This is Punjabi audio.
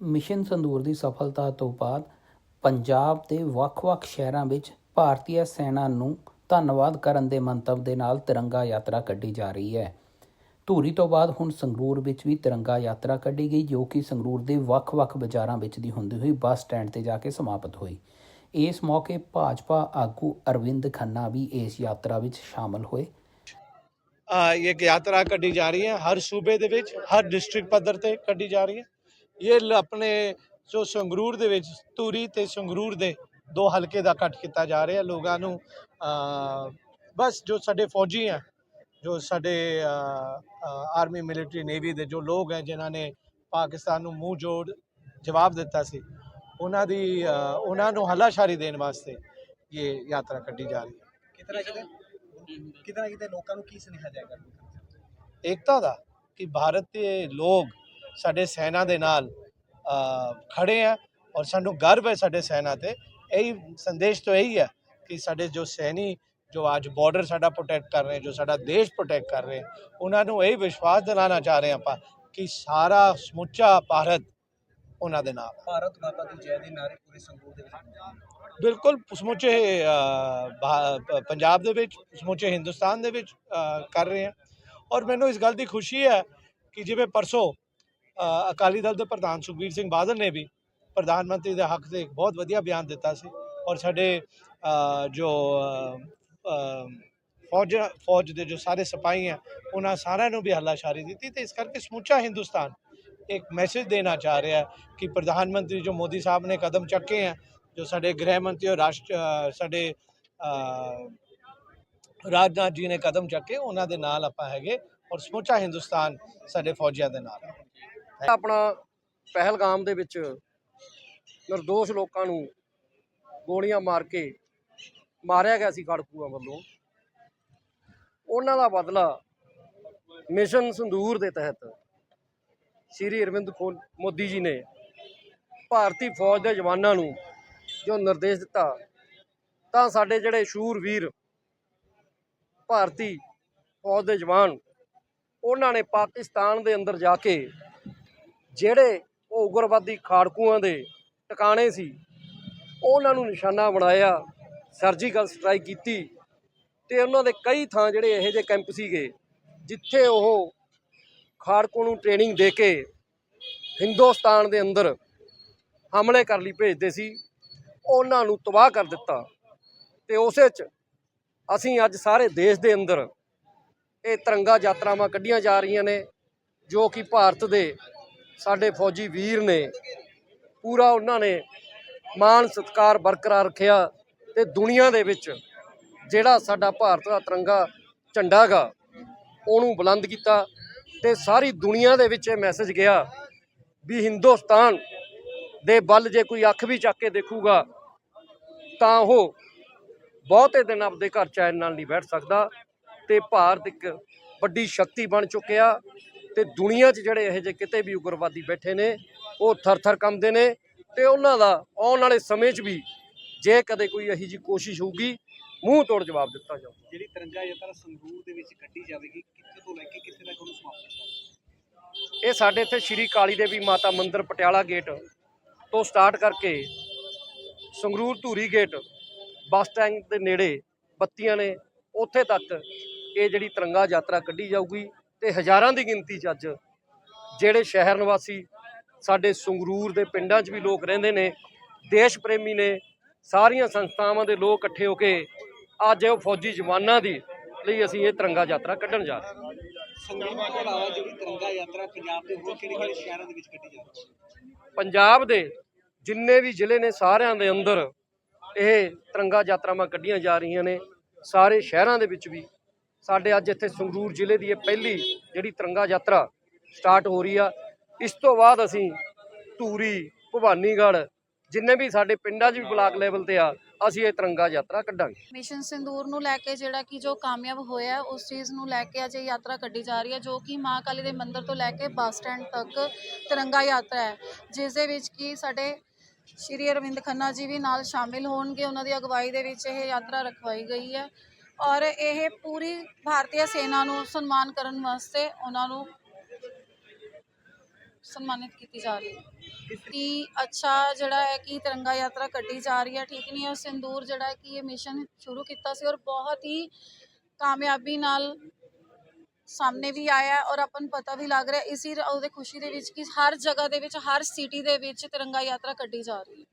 ਮਿਸ਼ਨ ਸੰਦੂਰ ਦੀ ਸਫਲਤਾ ਤੋਂ ਬਾਅਦ ਪੰਜਾਬ ਦੇ ਵੱਖ-ਵੱਖ ਸ਼ਹਿਰਾਂ ਵਿੱਚ ਭਾਰਤੀ ਸੈਨਾ ਨੂੰ ਧੰਨਵਾਦ ਕਰਨ ਦੇ ਮੰਤਵ ਦੇ ਨਾਲ ਤਿਰੰਗਾ ਯਾਤਰਾ ਕੱਢੀ ਜਾ ਰਹੀ ਹੈ। ਧੂਰੀ ਤੋਂ ਬਾਅਦ ਹੁਣ ਸੰਗਰੂਰ ਵਿੱਚ ਵੀ ਤਿਰੰਗਾ ਯਾਤਰਾ ਕੱਢੀ ਗਈ, ਜੋ ਕਿ ਸੰਗਰੂਰ ਦੇ ਵੱਖ-ਵੱਖ ਬਾਜ਼ਾਰਾਂ ਵਿੱਚ ਦੀ ਹੁੰਦੀ ਹੋਈ ਬੱਸ ਸਟੈਂਡ ਤੇ ਜਾ ਕੇ ਸਮਾਪਤ ਹੋਈ। ਇਸ ਮੌਕੇ ਭਾਜਪਾ ਆਗੂ ਅਰਵਿੰਦ ਖੰਨਾ ਵੀ ਇਸ ਯਾਤਰਾ ਵਿੱਚ ਸ਼ਾਮਲ ਹੋਏ। ਇਹ ਯਾਤਰਾ ਕੱਢੀ ਜਾ ਰਹੀ ਹੈ। ਹਰ ਸੂਬੇ ਦੇ ਵਿੱਚ, ਹਰ ਡਿਸਟ੍ਰਿਕਟ ਪੱਧਰ ਤੇ ਕੱਢੀ ਜਾ ਰਹੀ ਹੈ। ਇਹ ਆਪਣੇ ਜੋ ਸੰਗਰੂਰ ਦੇ ਵਿੱਚ ਧੂਰੀ ਤੇ ਸੰਗਰੂਰ ਦੇ ਦੋ ਹਲਕੇ ਦਾ ਕੱਟ ਕੀਤਾ ਜਾ ਰਿਹਾ। ਲੋਕਾਂ ਨੂੰ ਆ, ਬਸ ਜੋ ਸਾਡੇ ਫੌਜੀ ਹੈ ਜੋ ਸਾਡੇ ਆਰਮੀ ਮਿਲਟਰੀ ਨੇਵੀ ਦੇ ਜੋ ਲੋਕ ਹੈ ਜਿਨ੍ਹਾਂ ਨੇ ਪਾਕਿਸਤਾਨ ਨੂੰ ਮੂੰਹ ਜੋੜ ਜਵਾਬ ਦਿੱਤਾ ਸੀ ਉਹਨਾਂ ਦੀ ਆ, ਉਹਨਾਂ ਨੂੰ ਹੱਲਾਸ਼ਾਰੀ ਦੇਣ ਵਾਸਤੇ ਇਹ ਯਾਤਰਾ ਕੱਢੀ ਜਾ ਰਹੀ ਹੈ। ਕਿਤੇ ਨਾ ਕਿਤੇ ਕਿਤੇ ਨਾ ਕਿਤੇ ਲੋਕਾਂ ਨੂੰ ਕੀ ਸੁਨੇਹਾ ਜਾਏਗਾ? ਏਕਤਾ ਦਾ ਕਿ ਭਾਰਤ ਦੇ ਲੋਕ ਸਾਡੇ ਸੈਨਾ ਦੇ ਨਾਲ ਖੜੇ ਆ ਔਰ ਸਾਨੂੰ ਗਰਵ ਹੈ ਸਾਡੇ ਸੈਨਾ ਤੇ। ਇਹੀ ਸੰਦੇਸ਼ ਤੋਂ ਇਹੀ ਹੈ ਕਿ ਸਾਡੇ ਜੋ ਸੈਨੀ ਜੋ ਅੱਜ ਬਾਰਡਰ ਸਾਡਾ ਪ੍ਰੋਟੈਕਟ ਕਰ ਰਹੇ ਜੋ ਸਾਡਾ ਦੇਸ਼ ਪ੍ਰੋਟੈਕਟ ਕਰ ਰਹੇ ਉਹਨਾਂ ਨੂੰ ਇਹ ਵਿਸ਼ਵਾਸ ਦਿਲਾਣਾ ਚਾਹ ਰਹੇ ਆਪਾਂ ਕਿ ਸਾਰਾ ਸਮੁੱਚਾ ਭਾਰਤ ਉਹਨਾਂ ਦੇ ਨਾਲ। ਭਾਰਤ ਮਾਤਾ ਦੀ ਜੈ ਦੇ ਨਾਰੇ ਪੂਰੇ ਸੰਗਰੂਰ ਦੇ ਵਿੱਚ ਬਿਲਕੁਲ ਸਮੁੱਚੇ ਪੰਜਾਬ ਦੇ ਵਿੱਚ ਸਮੁੱਚੇ ਹਿੰਦੁਸਤਾਨ ਦੇ ਵਿੱਚ ਕਰ ਰਹੇ ਹਾਂ ਔਰ ਮੈਨੂੰ ਇਸ ਗੱਲ ਦੀ ਖੁਸ਼ੀ ਹੈ ਕਿ ਜਿਵੇਂ ਪਰਸੋਂ ਅਕਾਲੀ ਦਲ ਦੇ ਪ੍ਰਧਾਨ ਸੁਖਬੀਰ ਸਿੰਘ ਬਾਦਲ ਨੇ ਵੀ ਪ੍ਰਧਾਨ ਮੰਤਰੀ ਦੇ ਹੱਕ ਤੇ ਬਹੁਤ ਵਧੀਆ ਬਿਆਨ ਦਿੱਤਾ ਸੀ ਔਰ ਸਾਡੇ ਜੋ ਫੌਜ ਫੌਜ ਦੇ ਜੋ ਸਾਰੇ ਸਿਪਾਹੀ ਹੈ, ਉਹਨਾਂ ਸਾਰਿਆਂ ਨੂੰ ਵੀ ਹੱਲਾਸ਼ਾਰੀ ਦਿੱਤੀ ਤੇ ਇਸ ਕਰਕੇ ਸਮੁੱਚਾ ਹਿੰਦੁਸਤਾਨ ਇੱਕ ਮੈਸੇਜ ਦੇਣਾ ਚਾਹ ਰਿਹਾ ਕਿ ਪ੍ਰਧਾਨ ਮੰਤਰੀ ਜੋ ਮੋਦੀ ਸਾਹਿਬ ਨੇ ਕਦਮ ਚੱਕੇ ਹੈ, ਜੋ ਸਾਡੇ ਗ੍ਰਹਿ ਮੰਤਰੀ ਔਰ ਰਾਸ਼ਟਰ ਸਾਡੇ ਰਾਜਨਾਥ ਜੀ ਨੇ ਕਦਮ ਚੱਕੇ, ਉਹਨਾਂ ਦੇ ਨਾਲ ਆਪਾਂ ਹੈਗੇ ਔਰ ਸਮੁੱਚਾ ਹਿੰਦੁਸਤਾਨ ਸਾਡੇ ਫੌਜੀਆਂ ਦੇ ਨਾਲ ਹੈ। ਆਪਣਾ ਪਹਿਲਗਾਮ ਦੇ ਵਿੱਚ નિર્ਦੋਸ਼ ਲੋਕਾਂ ਨੂੰ ਗੋਲੀਆਂ ਮਾਰ ਕੇ ਮਾਰਿਆ ਗਿਆ ਸੀ ਖੜਕੂਆਂ ਵੱਲੋਂ। ਉਹਨਾਂ ਦਾ ਬਦਲਾ ਮਿਸ਼ਨ ਸੰਦੂਰ ਦੇ ਤਹਿਤ ਸ਼੍ਰੀ ਅਰਵਿੰਦ ਮੋਦੀ ਜੀ ਨੇ ਭਾਰਤੀ ਫੌਜ ਦੇ ਜਵਾਨਾਂ ਨੂੰ ਜੋ ਨਿਰਦੇਸ਼ ਦਿੱਤਾ, ਤਾਂ ਸਾਡੇ ਜਿਹੜੇ ਸ਼ੂਰਵੀਰ ਭਾਰਤੀ ਫੌਜ ਦੇ ਜਵਾਨ, ਉਹਨਾਂ ਨੇ ਪਾਕਿਸਤਾਨ ਦੇ ਅੰਦਰ ਜਾ ਕੇ ਜਿਹੜੇ ਉਹ ਉਗਰਵਾਦੀ ਖਾੜਕੂਆਂ ਦੇ ਟਿਕਾਣੇ ਸੀ, ਉਹਨਾਂ ਨੂੰ ਨਿਸ਼ਾਨਾ ਬਣਾਇਆ ਸਰਜੀਕਲ ਸਟ੍ਰਾਈਕ ਕੀਤੀ ਤੇ ਉਹਨਾਂ ਦੇ ਕਈ ਥਾਂ ਜਿਹੜੇ ਇਹੋ ਜਿਹੇ ਕੈਂਪ ਸੀਗੇ, ਜਿੱਥੇ ਉਹ ਖਾੜਕੂ ਨੂੰ ਟ੍ਰੇਨਿੰਗ ਦੇ ਕੇ ਹਿੰਦੁਸਤਾਨ ਦੇ ਅੰਦਰ ਹਮਲੇ ਕਰਨ ਲਈ ਭੇਜਦੇ ਸੀ, ਉਹਨਾਂ ਨੂੰ ਤਬਾਹ ਕਰ ਦਿੱਤਾ ਤੇ ਉਸੇ 'ਚ ਅਸੀਂ ਅੱਜ ਸਾਰੇ ਦੇਸ਼ ਦੇ ਅੰਦਰ ਇਹ ਤਿਰੰਗਾ ਯਾਤਰਾਵਾਂ ਕੱਢੀਆਂ ਜਾ ਰਹੀਆਂ ਨੇ, ਜੋ ਕਿ ਭਾਰਤ ਦੇ ਸਾਡੇ ਫੌਜੀ ਵੀਰ ਨੇ ਪੂਰਾ ਉਹਨਾਂ ਨੇ ਮਾਣ ਸਤਿਕਾਰ ਬਰਕਰਾਰ ਰੱਖਿਆ ਤੇ ਦੁਨੀਆ ਦੇ ਵਿੱਚ ਜਿਹੜਾ ਸਾਡਾ ਭਾਰਤ ਦਾ ਤਿਰੰਗਾ ਝੰਡਾ ਗਾ, ਉਹਨੂੰ ਬੁਲੰਦ ਕੀਤਾ ਤੇ ਸਾਰੀ ਦੁਨੀਆ ਦੇ ਵਿੱਚ ਇਹ ਮੈਸੇਜ ਗਿਆ ਵੀ ਹਿੰਦੁਸਤਾਨ ਦੇ ਵੱਲ ਜੇ ਕੋਈ ਅੱਖ ਵੀ ਚੱਕ ਕੇ ਦੇਖੂਗਾ, ਤਾਂ ਉਹ ਬਹੁਤੇ ਦਿਨ ਆਪਦੇ ਘਰ ਚੈਨ ਨਾਲ ਨਹੀਂ ਬੈਠ ਸਕਦਾ ਤੇ ਭਾਰਤ ਇੱਕ ਵੱਡੀ ਸ਼ਕਤੀ ਬਣ ਚੁੱਕਿਆ ਤੇ ਦੁਨੀਆ 'ਚ ਜਿਹੜੇ ਇਹੋ ਜਿਹੇ ਕਿਤੇ ਵੀ ਉਗਰਵਾਦੀ ਬੈਠੇ ਨੇ ਉਹ ਥਰ-ਥਰ ਕੰਬਦੇ ਨੇ ਤੇ ਉਹਨਾਂ ਦਾ ਆਉਣ ਵਾਲੇ ਸਮੇਂ 'ਚ ਵੀ ਜੇ ਕਦੇ ਕੋਈ ਇਹੋ ਜਿਹੀ ਕੋਸ਼ਿਸ਼ ਹੋਊਗੀ ਮੂੰਹ ਤੋੜ ਜਵਾਬ ਦਿੱਤਾ ਜਾਊ ਜਿਹੜੀ ਤਿਰੰਗਾ ਯਾਤਰਾ ਸੰਗਰੂਰ ਦੇ ਵਿੱਚ ਕੱਢੀ ਜਾਵੇਗੀ ਕਿੱਥੇ ਤੋਂ ਲੈ ਕੇ ਕਿੱਥੇ ਤੱਕ ਉਹਨੂੰ ਸਮਾਪਤ ਇਹ ਸਾਡੇ ਇੱਥੇ ਸ਼੍ਰੀ ਕਾਲੀ ਦੇਵੀ ਮਾਤਾ ਮੰਦਿਰ ਪਟਿਆਲਾ ਗੇਟ ਤੋਂ ਸਟਾਰਟ ਕਰਕੇ Sangrur Dhuri gate bus stand ਦੇ ਨੇੜੇ ਬੱਤੀਆਂ ਨੇ ਉੱਥੇ ਤੱਕ ਇਹ ਜਿਹੜੀ ਤਿਰੰਗਾ ਯਾਤਰਾ ਕੱਢੀ ਜਾਊਗੀ। ਤੇ ਹਜ਼ਾਰਾਂ ਦੀ ਗਿਣਤੀ 'ਚ ਅੱਜ ਜਿਹੜੇ ਸ਼ਹਿਰ ਨਿਵਾਸੀ ਸਾਡੇ ਸੰਗਰੂਰ ਦੇ ਪਿੰਡਾਂ 'ਚ ਵੀ ਲੋਕ ਰਹਿੰਦੇ ਨੇ ਦੇਸ਼ ਪ੍ਰੇਮੀ ਨੇ ਸਾਰੀਆਂ ਸੰਸਥਾਵਾਂ ਦੇ ਲੋਕ ਇਕੱਠੇ ਹੋ ਕੇ ਅੱਜ ਇਹ ਫੌਜੀ ਜਵਾਨਾਂ ਦੀ ਲਈ ਅਸੀਂ ਇਹ ਤਿਰੰਗਾ ਯਾਤਰਾ ਕੱਢਣ ਜਾ ਰਹੇ ਹਾਂ। ਸੰਗਰੂਰ ਤੋਂ ਇਲਾਵਾ ਜਿਹੜੀ ਤਿਰੰਗਾ ਯਾਤਰਾ ਪੰਜਾਬ ਦੇ ਹੋਰ ਕਿਹੜੇ ਕਿਹੜੇ ਸ਼ਹਿਰਾਂ ਦੇ ਵਿੱਚ ਕੱਢੀ ਜਾ ਰਹੀ ਹੈ? ਪੰਜਾਬ ਦੇ ਜਿੰਨੇ ਵੀ ਜ਼ਿਲ੍ਹੇ ਨੇ ਸਾਰਿਆਂ ਦੇ ਅੰਦਰ ਇਹ ਤਿਰੰਗਾ ਯਾਤਰਾਵਾਂ ਕੱਢੀਆਂ ਜਾ ਰਹੀਆਂ ਨੇ ਸਾਰੇ ਸ਼ਹਿਰਾਂ ਦੇ ਵਿੱਚ ਵੀ। ਸਾਡੇ ਅੱਜ ਇੱਥੇ ਸੰਗਰੂਰ ਜ਼ਿਲ੍ਹੇ ਦੀ ਇਹ ਪਹਿਲੀ ਜਿਹੜੀ ਤਿਰੰਗਾ ਯਾਤਰਾ ਸਟਾਰਟ ਹੋ ਰਹੀ ਆ। ਇਸ ਤੋਂ ਬਾਅਦ ਅਸੀਂ ਧੂਰੀ, ਭਵਾਨੀਗੜ੍ਹ ਜਿੰਨੇ ਵੀ ਸਾਡੇ ਪਿੰਡਾਂ 'ਚ ਵੀ ਬਲਾਕ ਲੈਵਲ ਤੇ ਆ, ਅਸੀਂ ਇਹ ਤਿਰੰਗਾ ਯਾਤਰਾ ਕੱਢਾਂਗੇ। ਮਿਸ਼ਨ ਸਿੰਦੂਰ ਨੂੰ ਲੈ ਕੇ ਜਿਹੜਾ ਕਿ ਜੋ ਕਾਮਯਾਬ ਹੋਇਆ, ਉਸ ਚੀਜ਼ ਨੂੰ ਲੈ ਕੇ ਅੱਜ ਇਹ ਯਾਤਰਾ ਕੱਢੀ ਜਾ ਰਹੀ ਹੈ, ਜੋ ਕਿ ਮਾਂ ਕਾਲੀ ਦੇ ਮੰਦਿਰ ਤੋਂ ਲੈ ਕੇ ਬੱਸ ਸਟੈਂਡ ਤੱਕ ਤਿਰੰਗਾ ਯਾਤਰਾ ਹੈ, ਜਿਸ ਦੇ ਵਿੱਚ ਕਿ ਸਾਡੇ ਸ਼੍ਰੀ ਅਰਵਿੰਦ ਖੰਨਾ ਜੀ ਵੀ ਨਾਲ ਸ਼ਾਮਿਲ ਹੋਣਗੇ। ਉਹਨਾਂ ਦੀ ਅਗਵਾਈ ਦੇ ਵਿੱਚ ਇਹ ਯਾਤਰਾ ਰਖਵਾਈ ਗਈ ਹੈ। ਔਰ ਇਹ ਪੂਰੀ ਭਾਰਤੀ ਸੈਨਾ ਨੂੰ ਸਨਮਾਨ ਕਰਨ ਵਾਸਤੇ ਉਹਨਾਂ ਨੂੰ ਸਨਮਾਨਿਤ ਕੀਤੀ ਜਾ ਰਹੀ ਹੈ। ਕਿ ਅੱਛਾ ਜਿਹੜਾ ਹੈ ਕਿ ਤਿਰੰਗਾ ਯਾਤਰਾ ਕੱਢੀ ਜਾ ਰਹੀ ਹੈ, ਠੀਕ ਨਹੀਂ ਹੈ। ਸਿੰਦੂਰ ਜਿਹੜਾ ਹੈ ਕਿ ਇਹ ਮਿਸ਼ਨ ਸ਼ੁਰੂ ਕੀਤਾ ਸੀ ਔਰ ਬਹੁਤ ਹੀ ਕਾਮਯਾਬੀ ਨਾਲ ਸਾਹਮਣੇ ਵੀ ਆਇਆ ਔਰ ਆਪਾਂ ਨੂੰ ਪਤਾ ਵੀ ਲੱਗ ਰਿਹਾ ਇਸੀ ਉਹਦੇ ਖੁਸ਼ੀ ਦੇ ਵਿੱਚ ਕਿ ਹਰ ਜਗ੍ਹਾ ਦੇ ਵਿੱਚ, ਹਰ ਸਿਟੀ ਦੇ ਵਿੱਚ ਤਿਰੰਗਾ ਯਾਤਰਾ ਕੱਢੀ ਜਾ ਰਹੀ ਹੈ।